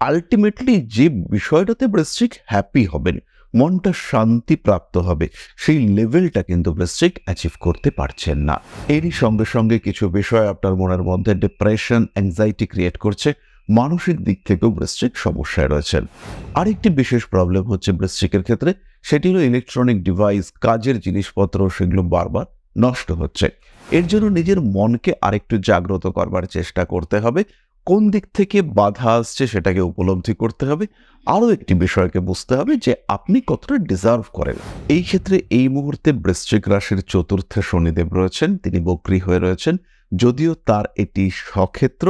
Ultimately যে বিষয়টাতে বৃশ্চিক হ্যাপি হবেন, মনটা শান্তি প্রাপ্ত হবে, সেই লেভেলটা কিন্তু বৃশ্চিক অ্যাচিভ করতে পারছেন না। এরই সঙ্গে সঙ্গে কিছু বিষয় আপনার মনের মধ্যে ডিপ্রেশন অ্যাংজাইটি ক্রিয়েট করছে, মানসিক দিক থেকেও বৃশ্চিক সমস্যায় রয়েছেন। আরেকটি বিশেষ প্রবলেম হচ্ছে বৃশ্চিকের ক্ষেত্রে, সেটি হলো ইলেকট্রনিক ডিভাইস কাজের জিনিসপত্র, সেগুলো বারবার নষ্ট হচ্ছে। এর জন্য নিজের মনকে আরেকটু জাগ্রত করবার চেষ্টা করতে হবে কোন দিক থেকে বাধা আসছে সেটাকে উপলব্ধি করতে হবে। আরও একটি বিষয়কে বুঝতে হবে যে আপনি কতটা ডিজার্ভ করেন। এই ক্ষেত্রে এই মুহূর্তে বৃশ্চিক রাশির চতুর্থে শনিদেব রয়েছেন, তিনি বক্রি হয়ে রয়েছেন। যদিও তার এটি সক্ষেত্র,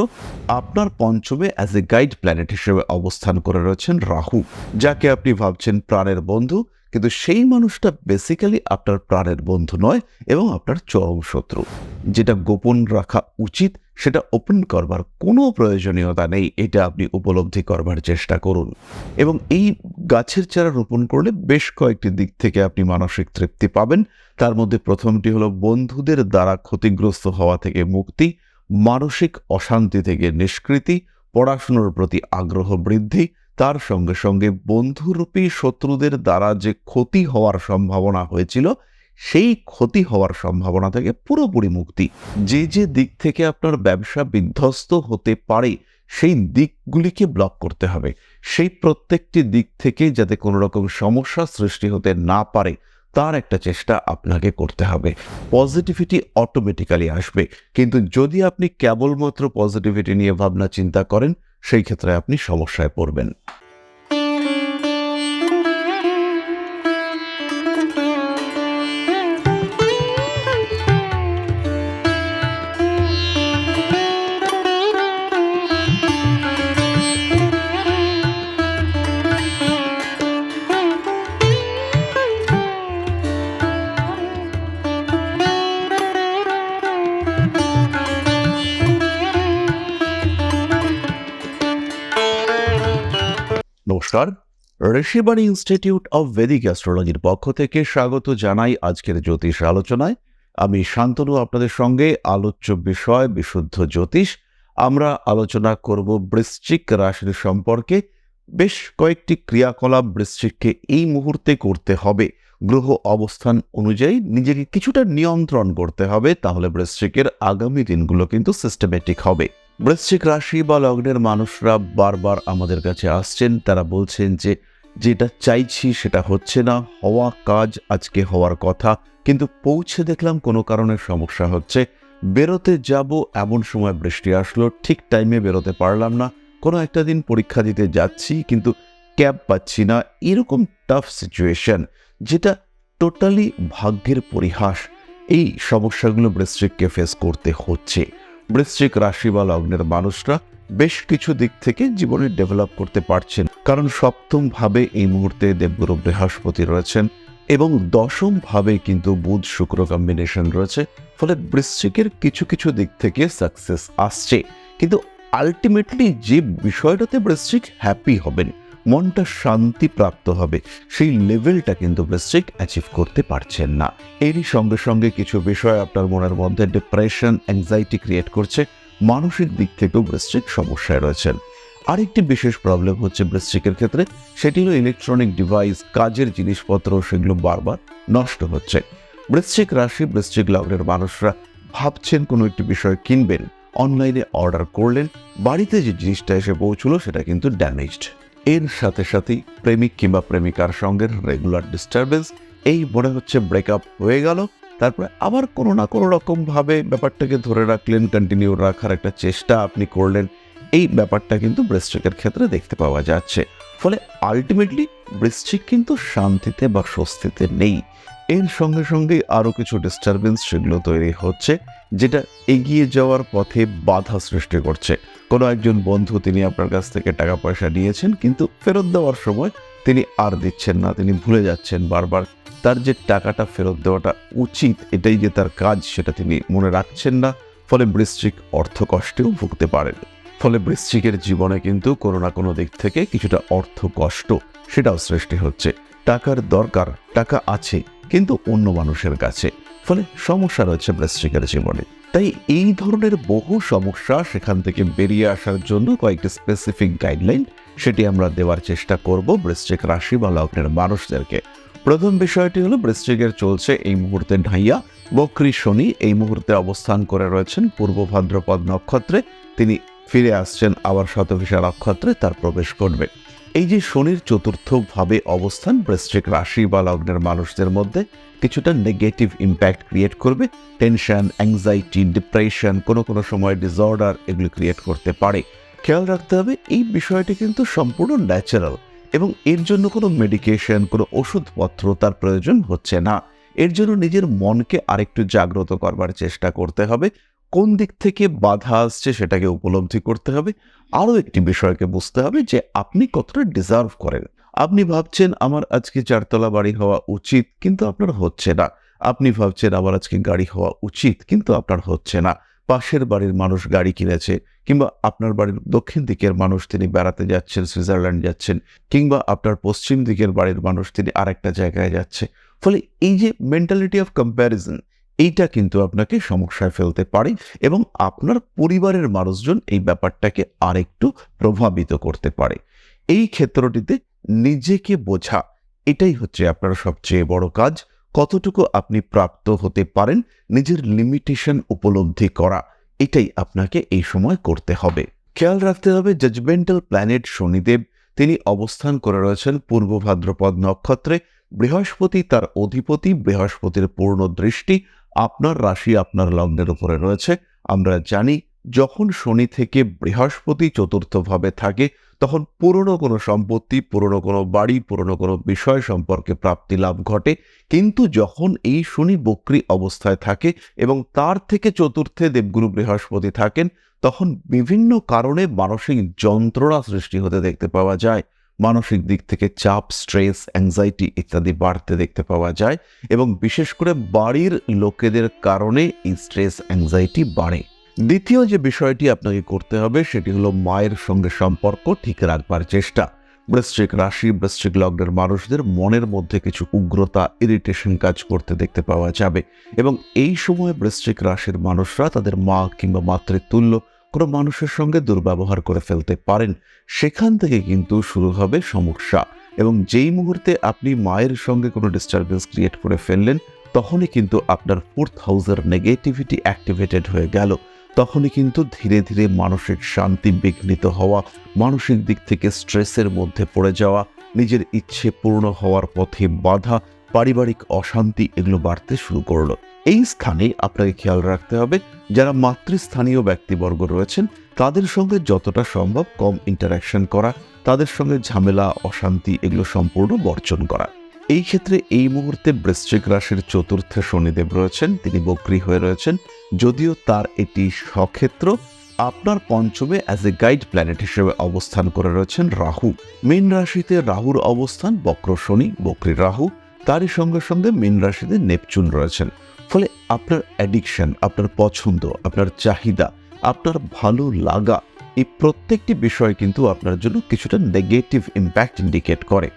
আপনার পঞ্চমে অ্যাজ এ গাইড প্ল্যানেট হিসেবে অবস্থান করে রয়েছেন রাহু, যাকে আপনি ভাবছেন প্রাণের বন্ধু। কিন্তু সেই মানুষটা বেসিক্যালি আপনার প্রাণের বন্ধু নয় এবং আপনার চরম শত্রু। যেটা গোপন রাখা উচিত, সেটা ওপেন করবার কোনো প্রয়োজনীয়তা নেই, এটা আপনি উপলব্ধি করবার চেষ্টা করুন। এবং এই গাছের চারা রোপণ করলে বেশ কয়েকটি দিক থেকে আপনি মানসিক তৃপ্তি পাবেন। তার মধ্যে প্রথমটি হলো বন্ধুদের দ্বারা ক্ষতিগ্রস্ত হওয়া থেকে মুক্তি, মানসিক অশান্তি থেকে নিষ্কৃতি, পড়াশুনোর প্রতি আগ্রহ বৃদ্ধি তার সঙ্গে সঙ্গে বন্ধুরূপী শত্রুদের দ্বারা যে ক্ষতি হওয়ার সম্ভাবনা হয়েছিল, সেই ক্ষতি হওয়ার সম্ভাবনা থেকে পুরোপুরি মুক্তি। যে যে দিক থেকে আপনার ব্যবসা বিধ্বস্ত হতে পারে, সেই দিকগুলিকে ব্লক করতে হবে। সেই প্রত্যেকটি দিক থেকে যাতে কোনো রকম সমস্যা সৃষ্টি হতে না পারে, তার একটা চেষ্টা আপনাকে করতে হবে। পজিটিভিটি অটোমেটিক্যালি আসবে। কিন্তু যদি আপনি কেবলমাত্র পজিটিভিটি নিয়ে ভাবনা চিন্তা করেন সেই ক্ষেত্রে আপনি সমস্যায় পড়বেন। নমস্কার। ঋষিবাণী ইনস্টিটিউট অব ভেদিক অ্যাস্ট্রোলজির পক্ষ থেকে স্বাগত জানাই আজকের জ্যোতিষ আলোচনায়। আমি শান্তনু, আপনাদের সঙ্গে আলোচ্য বিষয়, বিশুদ্ধ জ্যোতিষ। আমরা আলোচনা করব বৃশ্চিক রাশির সম্পর্কে। বেশ কয়েকটি ক্রিয়াকলাপ বৃশ্চিককে এই মুহূর্তে করতে হবে। গ্রহ অবস্থান অনুযায়ী নিজেকে কিছুটা নিয়ন্ত্রণ করতে হবে, তাহলে বৃশ্চিকের আগামী দিনগুলো কিন্তু সিস্টেমেটিক হবে। বৃশ্চিক রাশি বা লগ্নের মানুষরা বারবার আমাদের কাছে আসছেন। তারা বলছেন যে, যেটা চাইছি সেটা হচ্ছে না, হওয়া কাজ আজকে হওয়ার কথা। কিন্তু পৌঁছে দেখলাম কোনো কারণে সমস্যা হচ্ছে। বেরোতে যাব, এমন সময় বৃষ্টি আসলো, ঠিক টাইমে বেরোতে পারলাম না। কোনো একটা দিন পরীক্ষা দিতে যাচ্ছি, কিন্তু ক্যাব পাচ্ছি না। এরকম টাফ সিচুয়েশন যেটা টোটালি ভাগ্যের পরিহাস। এই সমস্যাগুলো বৃশ্চিককে ফেস করতে হচ্ছে। বৃশ্চিক রাশি বা লগ্নের মানুষরা বেশ কিছু দিক থেকে জীবনে ডেভেলপ করতে পারছেন। কারণ সপ্তম ভাবে এই মুহূর্তে দেবগুরু বৃহস্পতি রয়েছেন এবং দশম ভাবে কিন্তু বুধ শুক্র কম্বিনেশন রয়েছে, ফলে বৃশ্চিকের কিছু কিছু দিক থেকে সাকসেস আসছে। কিন্তু আলটিমেটলি যে বিষয়টাতে বৃশ্চিক হ্যাপি হবেন মনটা শান্তি প্রাপ্ত হবে। সেই লেভেলটা কিন্তু বৃশ্চিক অ্যাচিভ করতে পারছেন না। এরই সঙ্গে সঙ্গে কিছু বিষয় আপনার মনের মধ্যে ডিপ্রেশন অ্যাংজাইটি ক্রিয়েট করছে। মানসিক দিক থেকেও বৃশ্চিক সমস্যায় রয়েছেন। আরেকটি বিশেষ প্রবলেম হচ্ছে বৃশ্চিকের ক্ষেত্রে। সেটি হলো ইলেকট্রনিক ডিভাইস কাজের জিনিসপত্র, সেগুলো বারবার নষ্ট হচ্ছে। বৃশ্চিক রাশি, বৃশ্চিক লগ্নের মানুষরা ভাবছেন কোনো একটি বিষয় কিনবেন অনলাইনে অর্ডার করলেন, বাড়িতে যে জিনিসটা এসে পৌঁছলো সেটা কিন্তু ড্যামেজড এর সাথে সাথেই প্রেমিক কিংবা প্রেমিকার সঙ্গে রেগুলার ডিস্টারবেন্স এই মনে হচ্ছে ব্রেকআপ হয়ে গেল। তারপরে আবার কোনো না কোনো রকমভাবে ব্যাপারটাকে ধরে রাখলেন কন্টিনিউ রাখার একটা চেষ্টা আপনি করলেন। এই ব্যাপারটা কিন্তু বৃশ্চিকের ক্ষেত্রে দেখতে পাওয়া যাচ্ছে। ফলে আলটিমেটলি বৃশ্চিক কিন্তু শান্তিতে বা স্বস্তিতে নেই। এর সঙ্গে সঙ্গে আরও কিছু ডিস্টারবেন্স সেগুলো তৈরি হচ্ছে, যেটা এগিয়ে যাওয়ার পথে বাধা সৃষ্টি করছে। কোনো একজন বন্ধু তিনি আপনার কাছ থেকে টাকা পয়সা নিয়েছেন, কিন্তু ফেরত দেওয়ার সময় তিনি আর দিচ্ছেন না, তিনি ভুলে যাচ্ছেন বারবার। তার যে টাকাটা ফেরত দেওয়াটা উচিত, এটাই যে তার কাজ, সেটা তিনি মনে রাখছেন না। ফলে বৃশ্চিক অর্থ কষ্টেও ভুগতে পারেন। ফলে বৃশ্চিকের জীবনে কিন্তু কোনো না কোনো দিক থেকে কিছুটা অর্থ কষ্ট, সেটাও সৃষ্টি হচ্ছে। টাকার দরকার, টাকা আছে কিন্তু অন্য মানুষের কাছে। ফলে সমস্যা রয়েছে বৃশ্চিকের জীবনে। তাই এই ধরনের বহু সমস্যা সেখান থেকে বেরিয়ে আসার জন্য কয়েকটি স্পেসিফিক গাইডলাইন সেটি আমরা দেওয়ার চেষ্টা করব বৃশ্চিক রাশি বা লগ্নের মানুষদেরকে। প্রথম বিষয়টি হলো বৃশ্চিকের চলছে এই মুহূর্তে ঢাইয়া, বক্রী শনি এই মুহূর্তে অবস্থান করে রয়েছেন পূর্ব ভাদ্রপদ নক্ষত্রে। তিনি ফিরে আসছেন আবার শতভিষা নক্ষত্রে, তার প্রবেশ করবে। এই যে শনির চতুর্থ ভাবে অবস্থান, বৃশ্চিক রাশি বা লগ্নের মানুষদের মধ্যে কিছুটা নেগেটিভ ইম্প্যাক্ট ক্রিয়েট করবে। টেনশন অ্যাংজাইটি ডিপ্রেশন কোনো কোনো সময় ডিসঅর্ডার এগুলো ক্রিয়েট করতে পারে। খেয়াল রাখতে হবে, এই বিষয়টি কিন্তু সম্পূর্ণ ন্যাচারাল এবং এর জন্য কোনো মেডিকেশন কোনো ওষুধপত্র তার প্রয়োজন হচ্ছে না। এর জন্য নিজের মনকে আরেকটু জাগ্রত করবার চেষ্টা করতে হবে। কোন দিক থেকে বাধা আসছে সেটাকে উপলব্ধি করতে হবে। আরও একটি বিষয়কে বুঝতে হবে যে আপনি কতটা ডিজার্ভ করেন। আপনি ভাবছেন, আমার আজকে চারতলা বাড়ি হওয়া উচিত, কিন্তু আপনার হচ্ছে না। আপনি ভাবছেন, আমার আজকে গাড়ি হওয়া উচিত, কিন্তু আপনার হচ্ছে না। পাশের বাড়ির মানুষ গাড়ি কিনেছে, কিংবা আপনার বাড়ির দক্ষিণ দিকের মানুষ তিনি বেড়াতে যাচ্ছেন, সুইজারল্যান্ড যাচ্ছেন, কিংবা আপনার পশ্চিম দিকের বাড়ির মানুষ তিনি আরেকটা জায়গায় যাচ্ছে। ফলে এই যে মেন্টালিটি অফ কম্প্যারিজন এইটা কিন্তু আপনাকে সমস্যায় ফেলতে পারে এবং আপনার পরিবারের মানুষজন এই ব্যাপারটাকে আরেকটু প্রভাবিত করতে পারে। এই ক্ষেত্রটিতে নিজেকে বোঝা, এটাই হচ্ছে আপনার সবচেয়ে বড় কাজ। কতটুকু আপনি প্রাপ্ত হতে পারেন নিজের লিমিটেশন উপলব্ধি করা, এটাই আপনাকে এই সময় করতে হবে। খেয়াল রাখতে হবে জাজমেন্টাল প্ল্যানেট শনিদেব, তিনি অবস্থান করে রয়েছেন পূর্ব ভাদ্রপদ নক্ষত্রে। বৃহস্পতি তার অধিপতি, বৃহস্পতির পূর্ণ দৃষ্টি আপনার রাশি আপনার লগ্নের উপরে রয়েছে। আমরা জানি যখন শনি থেকে বৃহস্পতি চতুর্থভাবে থাকে, তখন পুরনো কোনো সম্পত্তি, পুরনো কোনো বাড়ি, পুরনো কোনো বিষয় সম্পর্কে প্রাপ্তি লাভ ঘটে। কিন্তু যখন এই শনি বক্রী অবস্থায় থাকে এবং তার থেকে চতুর্থে দেবগুরু বৃহস্পতি থাকেন, তখন বিভিন্ন কারণে মানসিক যন্ত্রণা সৃষ্টি হতে দেখতে পাওয়া যায়। মানসিক দিক থেকে চাপ, স্ট্রেস অ্যাংজাইটি ইত্যাদি বাড়তে দেখতে পাওয়া যায় এবং বিশেষ করে বাড়ির লোকেদের কারণে এই স্ট্রেস অ্যাংজাইটি বাড়ে। দ্বিতীয় যে বিষয়টি আপনাকে করতে হবে সেটি হলো মায়ের সঙ্গে সম্পর্ক ঠিক রাখবার চেষ্টা। বৃশ্চিক রাশি, বৃশ্চিক লগ্নের মানুষদের মনের মধ্যে কিছু উগ্রতা ইরিটেশন কাজ করতে দেখতে পাওয়া যাবে এবং এই সময় বৃশ্চিক রাশির মানুষরা তাদের মা কিংবা মাতৃতুল্য কোনো মানুষের সঙ্গে দুর্ব্যবহার করে ফেলতে পারেন, সেখান থেকে কিন্তু শুরু হবে সমস্যা। এবং যেই মুহূর্তে আপনি মায়ের সঙ্গে কোনো ডিস্টারবেন্স ক্রিয়েট করে ফেললেন, তখনই কিন্তু আপনার ফোর্থ হাউসের নেগেটিভিটি অ্যাক্টিভেটেড হয়ে গেল। তখনই কিন্তু ধীরে ধীরে মানসিক শান্তি বিঘ্নিত হওয়া, মানসিক দিক থেকে স্ট্রেসের মধ্যে পড়ে যাওয়া, নিজের ইচ্ছে পূর্ণ হওয়ার পথে বাধা, পারিবারিক অশান্তি এগুলো বাড়তে শুরু করল। এই স্থানে আপনাকে খেয়াল রাখতে হবে, যারা মাতৃস্থানীয় ব্যক্তিবর্গ রয়েছেন, তাদের সঙ্গে যতটা সম্ভব কম ইন্টারাকশন করা, তাদের সঙ্গে ঝামেলা, অশান্তি এগুলো সম্পূর্ণ বর্জন করা। এই ক্ষেত্রে এই মুহূর্তে বৃশ্চিক রাশির চতুর্থে শনিদেব রয়েছেন, তিনি বক্রী হয়ে রয়েছেন, যদিও তার এটি সক্ষেত্র আপনার পঞ্চমে অ্যাজ এ গাইড প্ল্যানেট হিসেবে অবস্থান করে রয়েছেন রাহু। মীন রাশিতে রাহুর অবস্থান বক্র শনি, বক্রী রাহু, তারই সঙ্গে সঙ্গে মীন রাশিতে নেপচুন রয়েছেন। আপনার অ্যাডিকশন আপনার পছন্দ, আপনার চাহিদা, আপনার ভালো লাগা, এই প্রত্যেকটি বিষয় কিন্তু আপনার জন্য কিছুটা নেগেটিভ ইম্প্যাক্ট ইন্ডিকেট করে।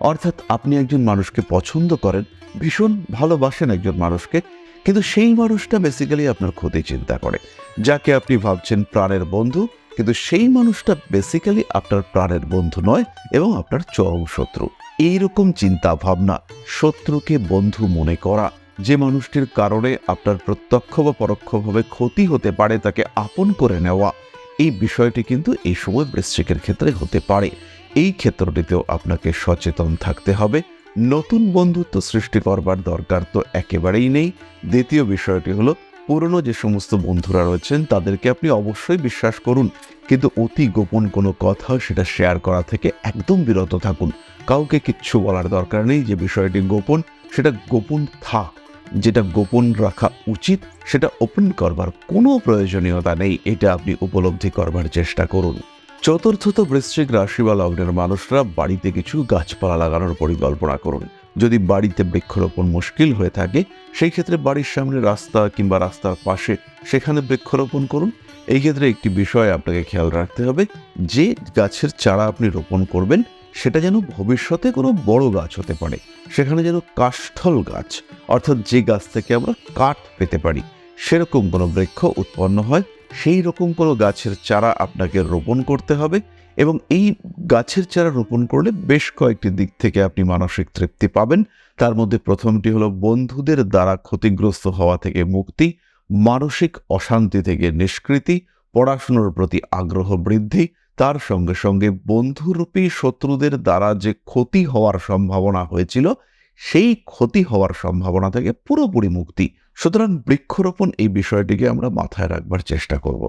অর্থাৎ আপনি একজন মানুষকে পছন্দ করেন, ভীষণ ভালোবাসেন একজন মানুষকে, কিন্তু সেই মানুষটা বেসিক্যালি আপনার ক্ষতি চিন্তা করে। যাকে আপনি ভাবছেন প্রাণের বন্ধু, কিন্তু সেই মানুষটা বেসিক্যালি আপনার প্রাণের বন্ধু নয় এবং আপনার চরম শত্রু। এইরকম চিন্তা ভাবনা শত্রুকে বন্ধু মনে করা যে মানুষটির কারণে আপনার প্রত্যক্ষ বা পরোক্ষভাবে ক্ষতি হতে পারে তাকে আপন করে নেওয়া, এই বিষয়টি কিন্তু এই সময় বৃশ্চিকের ক্ষেত্রে হতে পারে। এই ক্ষেত্রটিতেও আপনাকে সচেতন থাকতে হবে। নতুন বন্ধুত্ব সৃষ্টি করবার দরকার তো একেবারেই নেই। দ্বিতীয় বিষয়টি হলো, পুরনো যে সমস্ত বন্ধুরা রয়েছেন, তাদেরকে আপনি অবশ্যই বিশ্বাস করুন। কিন্তু অতি গোপন কোনো কথা সেটা শেয়ার করা থেকে একদম বিরত থাকুন। কাউকে কিচ্ছু বলার দরকার নেই। যে বিষয়টি গোপন, সেটা গোপন থাক যেটা গোপন রাখা উচিত, সেটা ওপেন করবার কোনো প্রয়োজনীয়তা নেই, এটা আপনি উপলব্ধি করবার চেষ্টা করুন। চতুর্থত বৃশ্চিক রাশি বা লগ্নের মানুষরা বাড়িতে কিছু গাছপালা লাগানোর পরিকল্পনা করুন। যদি বাড়িতে বৃক্ষরোপণ মুশকিল হয়ে থাকে, সেই ক্ষেত্রে বাড়ির সামনে রাস্তা কিংবা রাস্তার পাশে সেখানে বৃক্ষরোপণ করুন। এই ক্ষেত্রে একটি বিষয় আপনাকে খেয়াল রাখতে হবে, যে গাছের চারা আপনি রোপণ করবেন সেটা যেন ভবিষ্যতে কোনো বড় গাছ হতে পারে। সেখানে যেন কাষ্ঠল গাছ, অর্থাৎ যে গাছ থেকে আমরা কাঠ পেতে পারি, সেরকম কোনো বৃক্ষ উৎপন্ন হয়। সেই রকম কোনো গাছের চারা আপনাকে রোপণ করতে হবে এবং এই গাছের চারা রোপণ করলে বেশ কয়েকটি দিক থেকে আপনি মানসিক তৃপ্তি পাবেন। তার মধ্যে প্রথমটি হলো বন্ধুদের দ্বারা ক্ষতিগ্রস্ত হওয়া থেকে মুক্তি, মানসিক অশান্তি থেকে নিষ্কৃতি, পড়াশুনোর প্রতি আগ্রহ বৃদ্ধি তার সঙ্গে সঙ্গে বন্ধুরূপী শত্রুদের দ্বারা যে ক্ষতি হওয়ার সম্ভাবনা হয়েছিল, সেই ক্ষতি হওয়ার সম্ভাবনা থেকে পুরোপুরি মুক্তি। সুতরাং বৃক্ষরোপণ এই বিষয়টিকে আমরা মাথায় রাখবার চেষ্টা করব।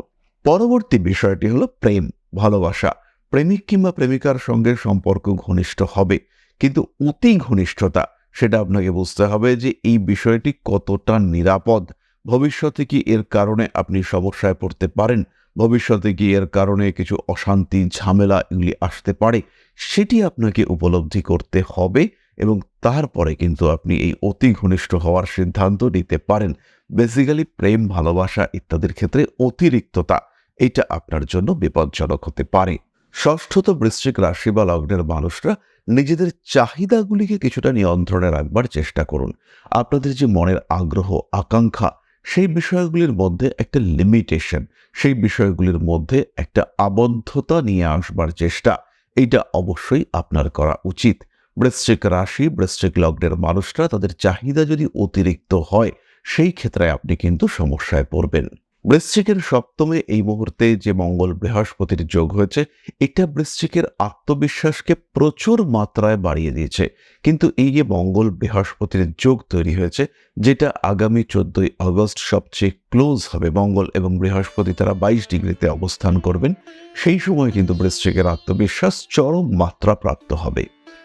পরবর্তী বিষয়টি হলো প্রেম, ভালোবাসা। প্রেমিক কিংবা প্রেমিকার সঙ্গে সম্পর্ক ঘনিষ্ঠ হবে, কিন্তু অতি ঘনিষ্ঠতা, সেটা আপনাকে বুঝতে হবে যে এই বিষয়টি কতটা নিরাপদ। ভবিষ্যতে কি এর কারণে আপনি সমস্যায় পড়তে পারেন? ভবিষ্যতে গিয়ে এর কারণে কিছু অশান্তি, ঝামেলা এগুলি আসতে পারে, সেটি আপনাকে উপলব্ধি করতে হবে এবং তারপরে কিন্তু আপনি এই অতি ঘনিষ্ঠ হওয়ার সিদ্ধান্ত নিতে পারেন। বেসিক্যালি প্রেম, ভালোবাসা ইত্যাদির ক্ষেত্রে অতিরিক্ততা, এটা আপনার জন্য বিপজ্জনক হতে পারে। ষষ্ঠত বৃশ্চিক রাশি বা লগ্নের মানুষরা নিজেদের চাহিদাগুলিকে কিছুটা নিয়ন্ত্রণে রাখবার চেষ্টা করুন। আপনাদের যে মনের আগ্রহ, আকাঙ্ক্ষা সেই বিষয়গুলির মধ্যে একটা লিমিটেশন সেই বিষয়গুলির মধ্যে একটা আবদ্ধতা নিয়ে আসবার চেষ্টা, এইটা অবশ্যই আপনার করা উচিত। বৃশ্চিক রাশি, বৃশ্চিক লগ্নের মানুষরা তাদের চাহিদা যদি অতিরিক্ত হয়, সেই ক্ষেত্রে আপনি কিন্তু সমস্যায় পড়বেন। বৃশ্চিকের সপ্তমে এই মুহূর্তে যে মঙ্গল বৃহস্পতির যোগ হয়েছে, এটা বৃশ্চিকের আত্মবিশ্বাসকে প্রচুর মাত্রায় বাড়িয়ে দিয়েছে। কিন্তু এই যে মঙ্গল বৃহস্পতির যোগ তৈরি হয়েছে, যেটা আগামী চোদ্দই আগস্ট সবচেয়ে ক্লোজ হবে মঙ্গল এবং বৃহস্পতি তারা বাইশ ডিগ্রিতে অবস্থান করবেন, সেই সময় কিন্তু বৃশ্চিকের আত্মবিশ্বাস চরম মাত্রা প্রাপ্ত হবে।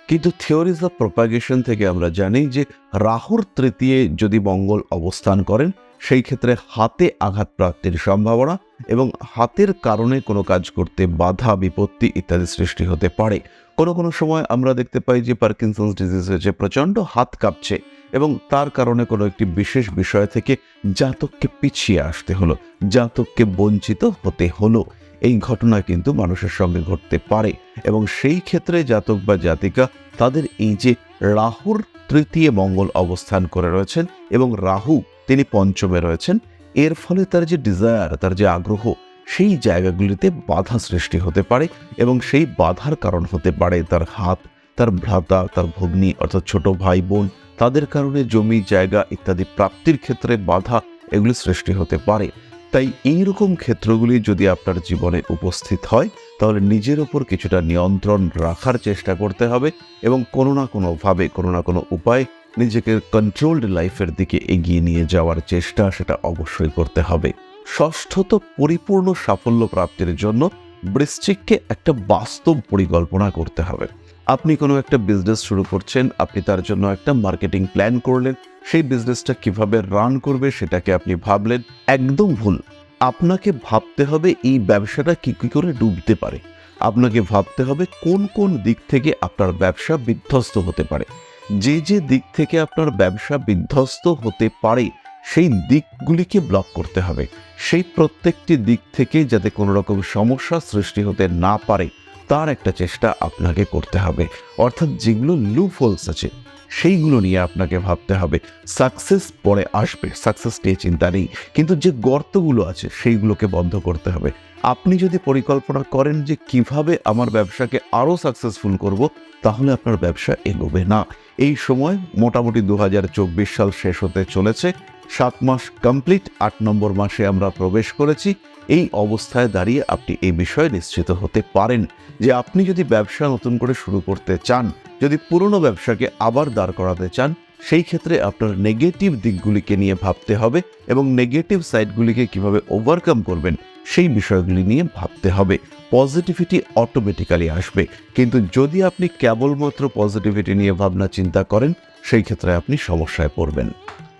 কিন্তু থিওরিজ অফ প্রপাগেশন থেকে আমরা জানি যে রাহুর তৃতীয় যদি মঙ্গল অবস্থান করেন সেই ক্ষেত্রে হাতে আঘাত প্রাপ্তির সম্ভাবনা এবং হাতের কারণে কোনো কাজ করতে বাধা, বিপত্তি ইত্যাদি সৃষ্টি হতে পারে। কোনো কোনো সময় আমরা দেখতে পাই যে পার্কিনসন্স ডিজিজ হয়েছে প্রচণ্ড হাত কাঁপছে এবং তার কারণে কোনো একটি বিশেষ বিষয় থেকে জাতককে পিছিয়ে আসতে হলো, জাতককে বঞ্চিত হতে হলো। এই ঘটনা কিন্তু মানুষের সঙ্গে ঘটতে পারে এবং সেই ক্ষেত্রে জাতক বা জাতিকা তাদের এই যে রাহুর তৃতীয় মঙ্গল অবস্থান করে রয়েছেন এবং রাহু তিনি পঞ্চমে রয়েছেন। এর ফলে তার যে ডিজায়ার তার যে আগ্রহ, সেই জায়গাগুলিতে বাধা সৃষ্টি হতে পারে এবং সেই বাধার কারণ হতে পারে তার হাত, তার ভ্রাতা, তার ভগ্নী অর্থাৎ ছোট ভাই বোন তাদের কারণে জমি, জায়গা ইত্যাদি প্রাপ্তির ক্ষেত্রে বাধা এগুলি সৃষ্টি হতে পারে। তাই এই রকম ক্ষেত্রগুলি যদি আপনার জীবনে উপস্থিত হয়, তাহলে নিজের ওপর কিছুটা নিয়ন্ত্রণ রাখার চেষ্টা করতে হবে এবং কোনো না কোনোভাবে, কোনো না কোনো উপায় নিজেকে কন্ট্রোলড লাইফের দিকে এগিয়ে নিয়ে যাওয়ার চেষ্টা সেটা অবশ্যই করতে হবে। ষষ্ঠত পরিপূর্ণ সাফল্য প্রাপ্তির জন্য বৃশ্চিককে একটা বাস্তব পরিকল্পনা করতে হবে। আপনি কোনো একটা বিজনেস শুরু করছেন, আপনি তার জন্য একটা মার্কেটিং প্ল্যান করলেন, সেই বিজনেসটা কীভাবে রান করবে সেটাকে আপনি ভাবলেন, একদম ভুল। আপনাকে ভাবতে হবে এই ব্যবসাটা কি কি করে ডুবতে পারে। আপনাকে ভাবতে হবে কোন কোন দিক থেকে আপনার ব্যবসা বিধ্বস্ত হতে পারে। যে যে দিক থেকে আপনার ব্যবসা বিধ্বস্ত হতে পারে, সেই দিকগুলিকে ব্লক করতে হবে। সেই প্রত্যেকটি দিক থেকে যাতে কোনো রকম সমস্যা সৃষ্টি হতে না পারে, তার একটা চেষ্টা আপনাকে করতে হবে। অর্থাৎ যেগুলো লুফলস আছে, সেইগুলো নিয়ে আপনাকে ভাবতে হবে। সাকসেস পরে আসবে সাকসেস নিয়ে চিন্তা নেই। কিন্তু যে গর্তগুলো আছে, সেইগুলোকে বন্ধ করতে হবে। আপনি যদি পরিকল্পনা করেন যে কীভাবে আমার ব্যবসাকে আরও সাকসেসফুল করব তাহলে আপনার ব্যবসা এগোবে না। এই সময় মোটামুটি দু হাজার চব্বিশ সাল শেষ হতে চলেছে। সাত মাস কমপ্লিট আট নম্বর মাসে আমরা প্রবেশ করেছি। এই অবস্থায় দাঁড়িয়ে আপনি এই বিষয়ে নিশ্চিত হতে পারেন যে আপনি যদি ব্যবসা নতুন করে শুরু করতে চান, যদি পুরনো ব্যবসাকে আবার দাঁড় করাতে চান, সেই ক্ষেত্রে আপনার নেগেটিভ দিকগুলিকে নিয়ে ভাবতে হবে এবং নেগেটিভ সাইডগুলিকে কীভাবে ওভারকাম করবেন, সেই বিষয়গুলি নিয়ে ভাবতে হবে। পজিটিভিটি অটোমেটিক্যালি আসবে। কিন্তু যদি আপনি কেবলমাত্র পজিটিভিটি নিয়ে ভাবনা চিন্তা করেন, সেই ক্ষেত্রে আপনি সমস্যায় পড়বেন।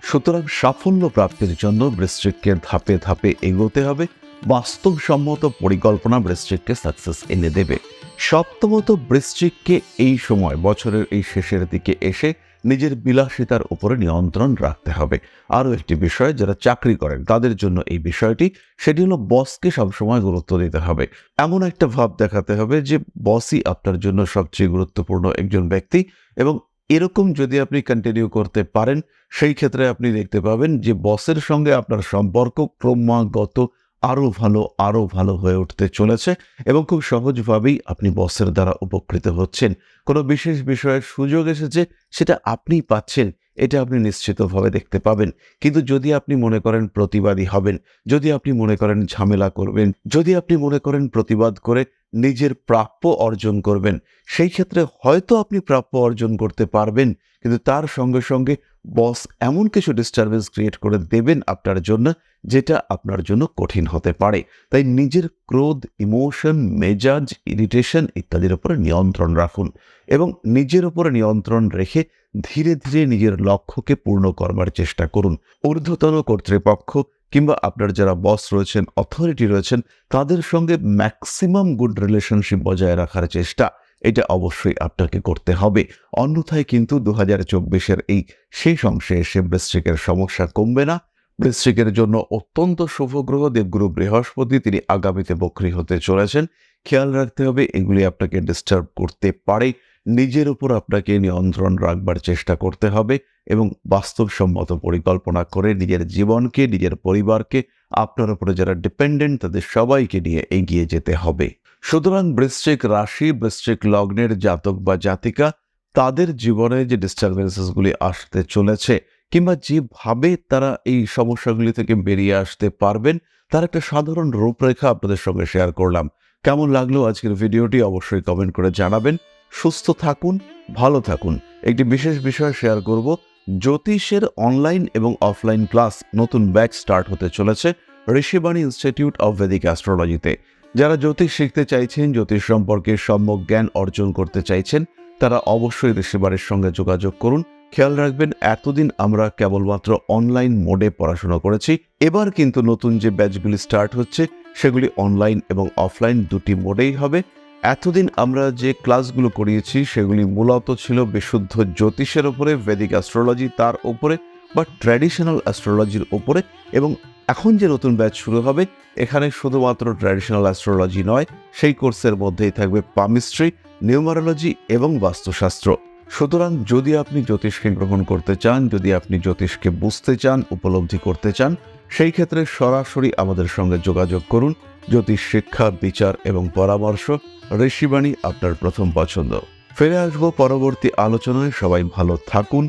সুতরাং সাফল্য প্রাপ্তির জন্য বৃশ্চিককে ধাপে ধাপে এগোতে হবে। বাস্তবসম্মত পরিকল্পনা বৃশ্চিককে সাকসেস এনে দেবে। সপ্তমত বৃশ্চিককে এই সময়, বছরের এই শেষের দিকে এসে নিজের বিলাসিতার উপরে নিয়ন্ত্রণ রাখতে হবে। আরও একটি বিষয়, যারা চাকরি করেন, তাদের জন্য এই বিষয়টি, সেটি হলো বসকে সবসময় গুরুত্ব দিতে হবে। এমন একটা ভাব দেখাতে হবে যে, বসই আপনার জন্য সবচেয়ে গুরুত্বপূর্ণ একজন ব্যক্তি এবং এরকম যদি আপনি কন্টিনিউ করতে পারেন, সেই ক্ষেত্রে আপনি দেখতে পাবেন যে, বসের সঙ্গে আপনার সম্পর্ক ক্রমাগত আরও ভালো আরও ভালো হয়ে উঠতে চলেছে এবং খুব সহজভাবেই আপনি বসের দ্বারা উপকৃত হচ্ছেন। কোনো বিশেষ বিষয়ের সুযোগ এসেছে সেটা আপনিই পাচ্ছেন, এটা আপনি নিশ্চিতভাবে দেখতে পাবেন। কিন্তু যদি আপনি মনে করেন প্রতিবাদী হবেন, যদি আপনি মনে করেন ঝামেলা করবেন, যদি আপনি মনে করেন প্রতিবাদ করে নিজের প্রাপ্য অর্জন করবেন, সেই ক্ষেত্রে হয়তো আপনি প্রাপ্য অর্জন করতে পারবেন, কিন্তু তার সঙ্গে সঙ্গে বস এমন কিছু ডিস্টারবেন্স ক্রিয়েট করে দেবেন আপনার জন্য, যেটা আপনার জন্য কঠিন হতে পারে। তাই নিজের ক্রোধ ইমোশন মেজাজ ইরিটেশন ইত্যাদির উপরে নিয়ন্ত্রণ রাখুন এবং নিজের উপরে নিয়ন্ত্রণ রেখে ধীরে ধীরে নিজের লক্ষ্যকে পূর্ণ করবার চেষ্টা করুন। ঊর্ধ্বতন কর্তৃপক্ষ কিংবা আপনার যারা বস রয়েছেন অথরিটি রয়েছেন, তাদের সঙ্গে ম্যাক্সিমাম গুড রিলেশনশিপ বজায় রাখার চেষ্টা। এটা অবশ্যই আপনাকে করতে হবে। অন্যথায় কিন্তু দু হাজার চব্বিশের এই শেষ অংশে এসে বৃশ্চিকের সমস্যা কমবে না। বৃশ্চিকের জন্য অত্যন্ত শুভগ্রহ দেবগুরু বৃহস্পতি, তিনি আগামীতে বক্রী হতে চলেছেন। খেয়াল রাখতে হবে, এগুলি আপনাকে ডিস্টার্ব করতে পারে। নিজের উপর আপনাকে নিয়ন্ত্রণ রাখবার চেষ্টা করতে হবে এবং বাস্তবসম্মত পরিকল্পনা করে নিজের জীবনকে, নিজের পরিবারকে, আপনার উপরে যারা ডিপেন্ডেন্ট তাদের সবাইকে নিয়ে এগিয়ে যেতে হবে। সুতরাং বৃশ্চিক রাশি, বৃশ্চিক লগ্নের জাতক বা জাতিকা, তাদের জীবনে যে ডিস্টারবেন্সেসগুলি আসতে চলেছে, কিংবা যেভাবে তারা এই সমস্যাগুলি থেকে বেরিয়ে আসতে পারবেন, তার একটা সাধারণ রূপরেখা আপনাদের সঙ্গে শেয়ার করলাম। কেমন লাগল আজকের ভিডিওটি অবশ্যই কমেন্ট করে জানাবেন। সুস্থ থাকুন, ভালো থাকুন। একটি বিশেষ বিষয় শেয়ার করব, জ্যোতিষের অনলাইন এবং অফলাইন ক্লাস নতুন ব্যাচ স্টার্ট হতে চলেছে, ঋষিবাণী ইনস্টিটিউট অফ ভেদিক অ্যাস্ট্রোলজিতে যারা জ্যোতিষ শিখতে চাইছেন, জ্যোতিষ সম্পর্কে সম্যক জ্ঞান অর্জন করতে চাইছেন, তারা অবশ্যই ঋষিবাণীর সঙ্গে যোগাযোগ করুন। খেয়াল রাখবেন, এতদিন আমরা কেবলমাত্র অনলাইন মোডে পড়াশোনা করেছি। এবার কিন্তু নতুন যে ব্যাচগুলি স্টার্ট হচ্ছে, সেগুলি অনলাইন এবং অফলাইন দুটি মোডেই হবে। এতদিন আমরা যে ক্লাসগুলো করিয়েছি, সেগুলি মূলত ছিল বিশুদ্ধ জ্যোতিষের ওপরে ভেদিক অ্যাস্ট্রোলজি তার ওপরে বা ট্র্যাডিশনাল অ্যাস্ট্রোলজির ওপরে এবং এখন যে নতুন ব্যাচ শুরু হবে, এখানে শুধুমাত্র ট্র্যাডিশনাল অ্যাস্ট্রোলজি নয়, সেই কোর্সের মধ্যেই থাকবে পামিস্ট্রি নিউমারোলজি এবং বাস্তুশাস্ত্র। সুতরাং যদি আপনি জ্যোতিষকে গ্রহণ করতে চান, যদি আপনি জ্যোতিষকে বুঝতে চান, উপলব্ধি করতে চান, সেই ক্ষেত্রে সরাসরি আমাদের সঙ্গে যোগাযোগ করুন। জ্যোতিষ শিক্ষা, বিচার এবং পরামর্শ, ঋষিবাণী আপনার প্রথম পছন্দ। ফিরে আসব পরবর্তী আলোচনায়। সবাই ভালো থাকুন।